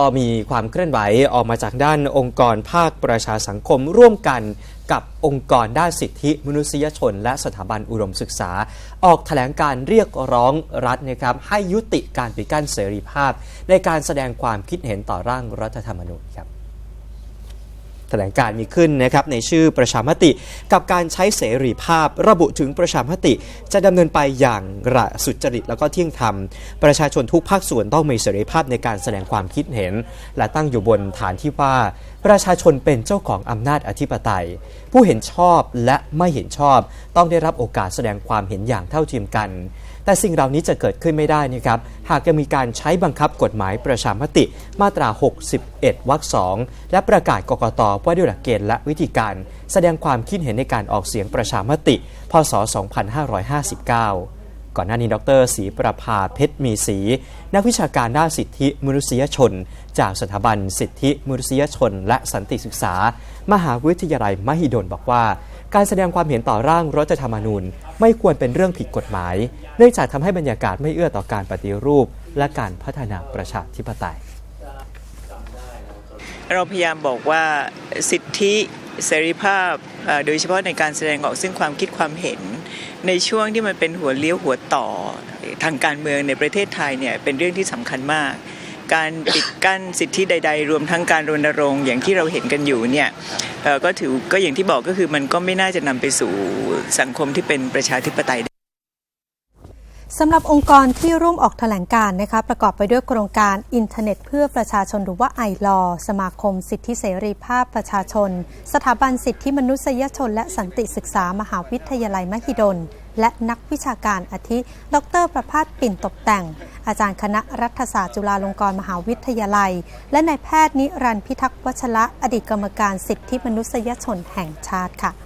ก็มีความเคลื่อนไหวออกมาจากด้านองค์กรภาคประชาสังคมร่วมกันกับองค์กรด้านสิทธิมนุษยชน และสถาบันอุดมศึกษา ออกแถลงการเรียกร้องรัฐนะครับให้ยุติการปิดกั้นเสรีภาพ ในการแสดงความคิดเห็นต่อร่างรัฐธรรมนูญครับ แถลงการมีขึ้นนะครับในชื่อประชามติ กับการใช้เสรีภาพระบุถึงประชามติ จะดำเนินไปอย่างระสุจริตแล้วก็เที่ยงธรรม ประชาชนทุกภาคส่วนต้องมีเสรีภาพในการแสดงความคิดเห็น และตั้งอยู่บนฐานที่ว่า ประชาชนเป็นเจ้าของอำนาจอธิปไตย ผู้เห็นชอบและไม่เห็นชอบต้องได้รับโอกาสแสดงความเห็นอย่างเท่าเทียมกัน แต่สิ่งเหล่านี้จะเกิดขึ้นไม่ได้นะครับ หากยังมีการใช้บังคับกฎหมายประชามติมาตรา 61 วรรคสองและประกาศกกตว่าด้วยหลักเกณฑ์และวิธีการ แสดงความคิดเห็นในการออกเสียงประชามติ พศ 2559 ก่อนหน้านี้ดรศรีประภาเพชรมีศรีนักวิชาการด้านสิทธิมนุษยชน จากสถาบันสิทธิมนุษยชน และสันติศึกษา มหาวิทยาลัยมหิดลบอกว่า การแสดงความเห็นต่อร่างรัฐธรรมนูญ ไม่ควรเป็นเรื่องผิดกฎหมาย เนื่องจากทำให้บรรยากาศไม่เอื้อต่อการปฏิรูป และการพัฒนาประชาธิปไตย เราพยายามบอกว่าสิทธิ เสรีภาพโดยเฉพาะในการแสดงออกซึ่งความคิดความเห็น ในช่วงที่มันเป็นหัวเลี้ยวหัวต่อทางการเมืองในประเทศไทยเนี่ยเป็นเรื่องที่สำคัญมาก การปิดกั้นสิทธิใด ๆ รวมทั้งการรณรงค์อย่างที่เราเห็นกันอยู่เนี่ยก็ถือก็อย่างที่บอกก็คือมันก็ไม่น่าจะนำไปสู่สังคมที่เป็นประชาธิปไตย สำหรับองค์กรที่ร่วมออกแถลงการนะคะประกอบไปด้วยโครงการอินเทอร์เน็ตเพื่อประชาชนหรือว่าไอรอสมาคมสิทธิเสรีภาพประชาชน สถาบันสิทธิมนุษยชน และสันติศึกษามหาวิทยาลัยมหิดล และนักวิชาการอาทิ ดร ประภาสปิ่นตกแต่ง อาจารย์คณะรัฐศาสตร์จุฬาลงกรณ์มหาวิทยาลัย และนายแพทย์นิรันดร์พิทักษ์วัชระอดีตกรรมการสิทธิมนุษยชนแห่งชาติค่ะ